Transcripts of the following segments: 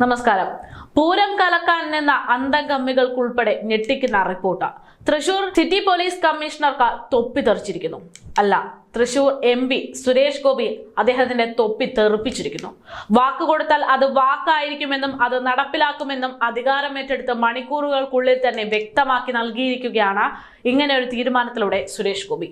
നമസ്കാരം. പൂരം കലക്കാൻ നിന്ന അന്തംഗമ്മികൾക്കുൾപ്പെടെ ഞെട്ടിക്കുന്ന റിപ്പോർട്ട്. തൃശൂർ സിറ്റി പോലീസ് കമ്മീഷണർക്ക് തൊപ്പി തെറിച്ചിരിക്കുന്നു. അല്ല തൃശൂർ എം പി സുരേഷ് ഗോപി അദ്ദേഹത്തിന്റെ തൊപ്പി തെറിപ്പിച്ചിരിക്കുന്നു. വാക്ക് കൊടുത്താൽ അത് വാക്കായിരിക്കുമെന്നും അത് നടപ്പിലാക്കുമെന്നും അധികാരമേറ്റെടുത്ത് മണിക്കൂറുകൾക്കുള്ളിൽ തന്നെ വ്യക്തമാക്കി നൽകിയിരിക്കുകയാണ് ഇങ്ങനെ ഒരു തീരുമാനത്തിലൂടെ സുരേഷ് ഗോപി.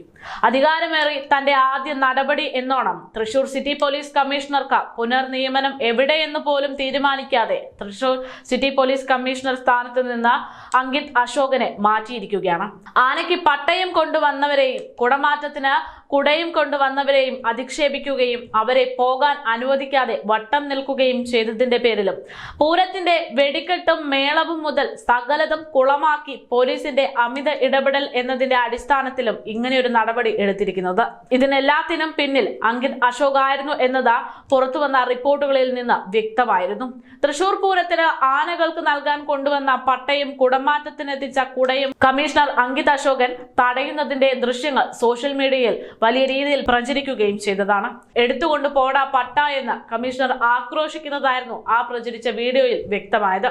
അധികാരമേറി തന്റെ ആദ്യ നടപടി എന്നോണം തൃശൂർ സിറ്റി പോലീസ് കമ്മീഷണർക്ക് പുനർനിയമനം എവിടെയെന്ന് പോലും തീരുമാനിക്കാതെ തൃശൂർ സിറ്റി പോലീസ് കമ്മീഷണർ സ്ഥാനത്ത് നിന്ന് അങ്കിത് അശോകനെ മാറ്റിയിരിക്കുകയാണ്. ആനയ്ക്ക് പട്ടയം കൊണ്ടുവന്നവരെയും കുടമാറ്റത്തിന് കുടയും കൊണ്ടുവന്നവരെയും അധിക്ഷേപിക്കുകയും അവരെ പോകാൻ അനുവദിക്കാതെ വട്ടം നിൽക്കുകയും ചെയ്തതിന്റെ പേരിലും. പൂരത്തിന്റെ വെടിക്കെട്ടും മേളവും മുതൽ സകലതും കുളമാക്കി പോലീസിന്റെ അമിത ഇടപെടൽ എന്നതിന്റെ അടിസ്ഥാനത്തിലും ഇങ്ങനെയൊരു നടപടി എടുത്തിരിക്കുന്നത്. ഇതിനെല്ലാത്തിനും പിന്നിൽ അങ്കിത് അശോക് ആയിരുന്നു എന്നത് പുറത്തുവന്ന റിപ്പോർട്ടുകളിൽ നിന്ന് വ്യക്തമായിരുന്നു. തൃശൂർ പൂരത്തിന് ആനകൾക്ക് നൽകാൻ കൊണ്ടുവന്ന പട്ടയും കുടമാറ്റത്തിനെത്തിച്ച കുടയും കമ്മീഷണർ അങ്കിത് അശോകൻ തടയുന്നതിന്റെ ദൃശ്യങ്ങൾ സോഷ്യൽ മീഡിയയിൽ വലിയ രീതിയിൽ പ്രചരിക്കുകയും ചെയ്തതാണ്. എടുത്തുകൊണ്ട് പോടാ പട്ട എന്ന് കമ്മീഷണർ ആക്രോശിക്കുന്നതായിരുന്നു ആ പ്രചരിച്ച വീഡിയോയിൽ വ്യക്തമായത്.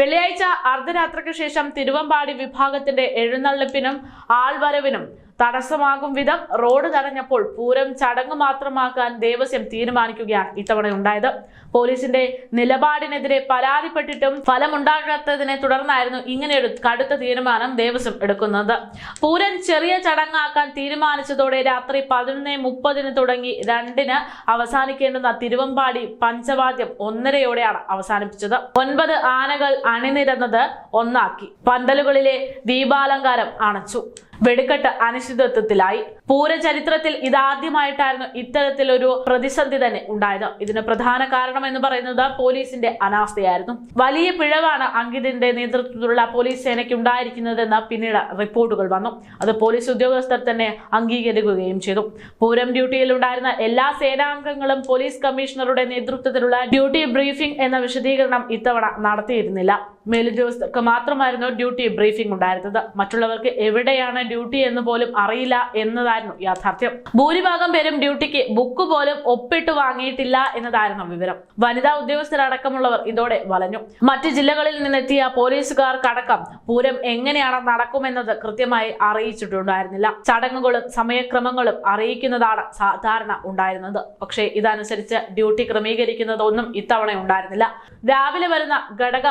വെള്ളിയാഴ്ച അർദ്ധരാത്രിക്ക് ശേഷം തിരുവമ്പാടി വിഭാഗത്തിന്റെ എഴുന്നള്ളിപ്പിനും ആൾവരവിനും തടസ്സമാകും വിധം റോഡ് തടഞ്ഞപ്പോൾ പൂരം ചടങ്ങ് മാത്രമാക്കാൻ ദേവസ്വം തീരുമാനിക്കുകയാണ് ഇത്തവണ ഉണ്ടായത്. പോലീസിന്റെ നിലപാടിനെതിരെ പരാതിപ്പെട്ടിട്ടും ഫലമുണ്ടാകാത്തതിനെ തുടർന്നായിരുന്നു ഇങ്ങനെയൊരു കടുത്ത തീരുമാനം ദേവസ്വം എടുക്കുന്നത്. പൂരം ചെറിയ ചടങ്ങാക്കാൻ തീരുമാനിച്ചതോടെ രാത്രി പതിനൊന്ന് മുപ്പതിന് തുടങ്ങി രണ്ടിന് അവസാനിക്കേണ്ടുന്ന തിരുവമ്പാടി പഞ്ചവാദ്യം ഒന്നരയോടെയാണ് അവസാനിപ്പിച്ചത്. ഒൻപത് ആനകൾ അണിനിരന്നത് ഒന്നാക്കി. പന്തലുകളിലെ ദീപാലങ്കാരം അണച്ചു. വെടിക്കെട്ട് അനിശ്ചിതത്വത്തിലായി. പൂരചരിത്രത്തിൽ ഇതാദ്യമായിട്ടായിരുന്നു ഇത്തരത്തിലൊരു പ്രതിസന്ധി തന്നെ ഉണ്ടായത്. ഇതിന് പ്രധാന കാരണം എന്ന് പറയുന്നത് പോലീസിന്റെ അനാസ്ഥയായിരുന്നു. വലിയ പിഴവാണ് അങ്കിതിന്റെ നേതൃത്വത്തിലുള്ള പോലീസ് സേനയ്ക്ക് ഉണ്ടായിരിക്കുന്നതെന്ന് പിന്നീട് റിപ്പോർട്ടുകൾ വന്നു. അത് പോലീസ് ഉദ്യോഗസ്ഥർ തന്നെ അംഗീകരിക്കുകയും ചെയ്തു. പൂരം ഡ്യൂട്ടിയിൽ ഉണ്ടായിരുന്ന എല്ലാ സേനാംഗങ്ങളും പോലീസ് കമ്മീഷണറുടെ നേതൃത്വത്തിലുള്ള ഡ്യൂട്ടി ബ്രീഫിംഗ് എന്ന വിശദീകരണം ഇത്തവണ നടത്തിയിരുന്നില്ല. മേലുദ്യോഗസ്ഥർക്ക് മാത്രമായിരുന്നു ഡ്യൂട്ടി ബ്രീഫിംഗ് ഉണ്ടായിരുന്നത്. മറ്റുള്ളവർക്ക് എവിടെയാണ് ഡ്യൂട്ടി എന്ന് പോലും അറിയില്ല എന്നതായിരുന്നു യാഥാർത്ഥ്യം. ഭൂരിഭാഗം പേരും ഡ്യൂട്ടിക്ക് ബുക്ക് പോലും ഒപ്പിട്ട് വാങ്ങിയിട്ടില്ല എന്നതായിരുന്നു വിവരം. വനിതാ ഉദ്യോഗസ്ഥരടക്കമുള്ളവർ ഇതോടെ വലഞ്ഞു. മറ്റ് ജില്ലകളിൽ നിന്നെത്തിയ പോലീസുകാർക്കടക്കം പൂരം എങ്ങനെയാണ് നടക്കുമെന്നത് കൃത്യമായി അറിയിച്ചിട്ടുണ്ടായിരുന്നില്ല. ചടങ്ങുകളും സമയക്രമങ്ങളും അറിയിക്കുന്നതാണ് സാധാരണ ഉണ്ടായിരുന്നത്. പക്ഷേ ഇതനുസരിച്ച് ഡ്യൂട്ടി ക്രമീകരിക്കുന്നതൊന്നും ഇത്തവണ ഉണ്ടായിരുന്നില്ല. രാവിലെ വരുന്ന ഘടക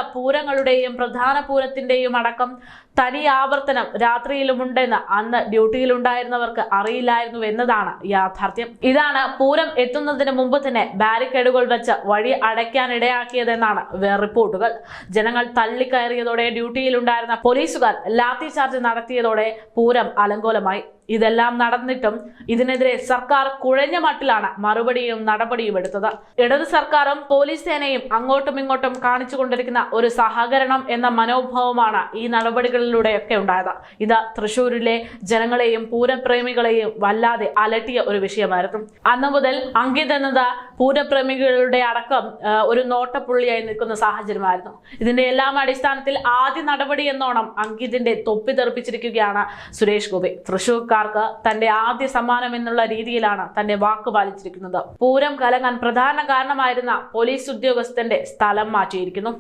പൂരങ്ങളുടെയും പ്രധാന പൂരത്തിന്റെയും അടക്കം തനി ആവർത്തനം രാത്രിയിലുമുണ്ടെന്ന് അന്ന് ഡ്യൂട്ടിയിലുണ്ടായിരുന്നവർക്ക് അറിയില്ലായിരുന്നു എന്നതാണ് യാഥാർത്ഥ്യം. ഇതാണ് പൂരം എത്തുന്നതിന് മുമ്പ് തന്നെ ബാരിക്കേഡുകൾ വെച്ച് വഴി അടയ്ക്കാനിടയാക്കിയതെന്നാണ് റിപ്പോർട്ടുകൾ. ജനങ്ങൾ തള്ളിക്കയറിയതോടെ ഡ്യൂട്ടിയിലുണ്ടായിരുന്ന പോലീസുകാർ ലാത്തി ചാർജ് നടത്തിയതോടെ പൂരം അലങ്കോലമായി. ഇതെല്ലാം നടന്നിട്ടും ഇതിനെതിരെ സർക്കാർ കുഴഞ്ഞ മട്ടിലാണ് മറുപടിയും നടപടിയും എടുത്തത്. ഇടത് സർക്കാരും പോലീസ് സേനയും അങ്ങോട്ടും ഇങ്ങോട്ടും കാണിച്ചുകൊണ്ടിരിക്കുന്ന ഒരു സഹകരണം എന്ന മനോഭാവമാണ് ഈ നടപടികളിലൂടെയൊക്കെ ഉണ്ടായത്. ഇത് തൃശൂരിലെ ജനങ്ങളെയും പൂരപ്രേമികളെയും വല്ലാതെ അലട്ടിയ ഒരു വിഷയമായിരുന്നു. അന്ന് മുതൽ അങ്കിത് എന്നത് പൂരപ്രേമികളുടെ അടക്കം ഒരു നോട്ടപ്പുള്ളിയായി നിൽക്കുന്ന സാഹചര്യമായിരുന്നു. ഇതിന്റെ എല്ലാം അടിസ്ഥാനത്തിൽ ആദ്യ നടപടി എന്നോണം അങ്കിതിന്റെ തൊപ്പി തെറിപ്പിച്ചിരിക്കുകയാണ് സുരേഷ് ഗോപി. തൃശൂർക്കാർക്ക് തന്റെ ആദ്യ സമ്മാനം എന്നുള്ള രീതിയിലാണ് തന്റെ വാക്ക് പാലിച്ചിരിക്കുന്നത്. പൂരം കലങ്ങാൻ പ്രധാന കാരണമായിരുന്ന പോലീസ് ഉദ്യോഗസ്ഥന്റെ സ്ഥലം മാറ്റിയിരിക്കുന്നു.